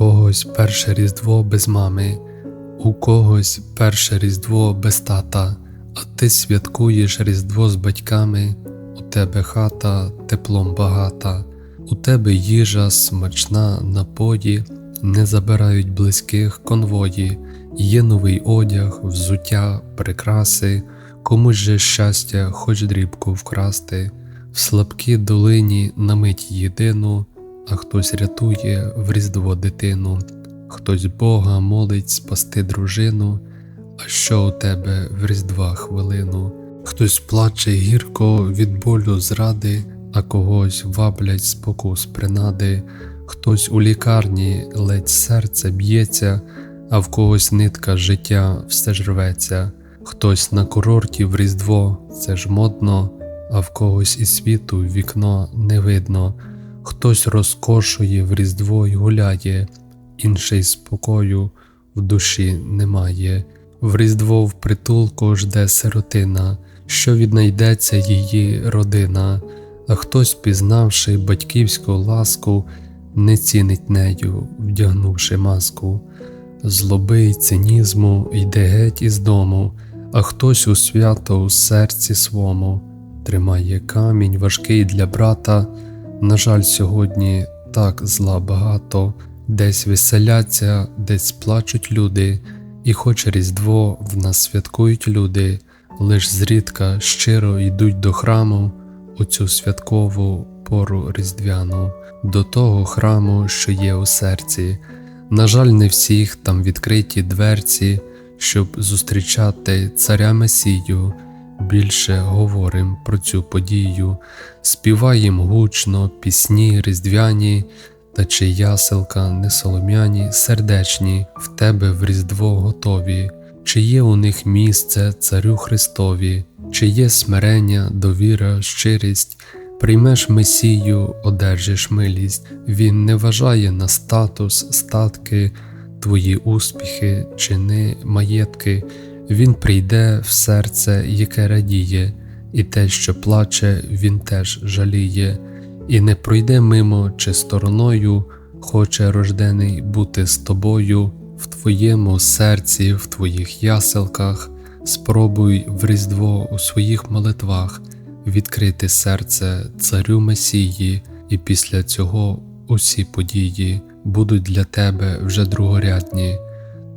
когось перше різдво без мами, у когось перше різдво без тата, а ти святкуєш різдво з батьками, у тебе хата теплом багата, у тебе їжа смачна на поді, не забирають близьких конвої, є новий одяг, взуття, прикраси, комусь же щастя, хоч дрібку вкрасти, в слабкій долині на мить єдину, а хтось рятує в різдво дитину, хтось Бога молить спасти дружину, а що у тебе в різдва хвилину, хтось плаче гірко від болю зради, а когось ваблять спокус принади, хтось у лікарні ледь серце б'ється, а в когось нитка життя все ж рветься, хтось на курорті в різдво, це ж модно, а в когось і світу вікно не видно. Хтось розкошує в різдво й гуляє, інший спокою в душі немає. В різдво в притулку жде сиротина, що віднайдеться її родина, а хтось, пізнавши батьківську ласку, не цінить нею, вдягнувши маску. Злоби й цинізму йде геть із дому, а хтось у свято у серці свому тримає камінь важкий для брата. На жаль, сьогодні так зла багато, десь веселяться, десь плачуть люди, і хоч Різдво в нас святкують люди, лиш зрідка щиро йдуть до храму у цю святкову пору різдвяну, до того храму, що є у серці. На жаль, не всіх там відкриті дверці, щоб зустрічати царя Месію. Більше говорим про цю подію, співаєм гучно пісні різдвяні, та чи яселка не солом'яні, сердечні, в тебе в Різдво готові, чи є у них місце Царю Христові, чи є смирення, довіра, щирість, приймеш Месію, одержиш милість, Він не вважає на статус, статки, твої успіхи, чини, маєтки. Він прийде в серце, яке радіє, і те, що плаче, він теж жаліє, і не пройде мимо чи стороною, хоче рождений бути з тобою, в твоєму серці, в твоїх яселках, спробуй в різдво у своїх молитвах відкрити серце царю Месії, і після цього усі події будуть для тебе вже другорядні.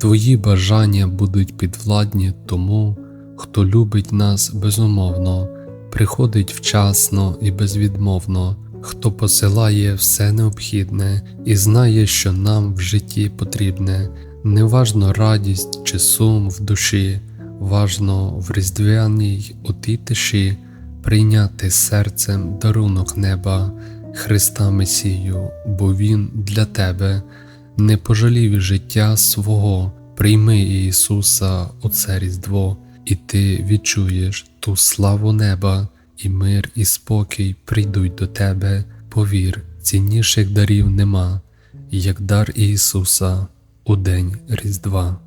Твої бажання будуть підвладні тому, хто любить нас безумовно, приходить вчасно і безвідмовно, хто посилає все необхідне і знає, що нам в житті потрібне, неважно радість чи сум в душі, важно в різдвяній отій тиші прийняти серцем дарунок неба, Христа Месію, бо Він для тебе не пожалів життя свого, прийми Ісуса у це Різдво, і ти відчуєш ту славу неба, і мир, і спокій прийдуть до тебе, повір, цінніших дарів нема, як дар Ісуса у день Різдва.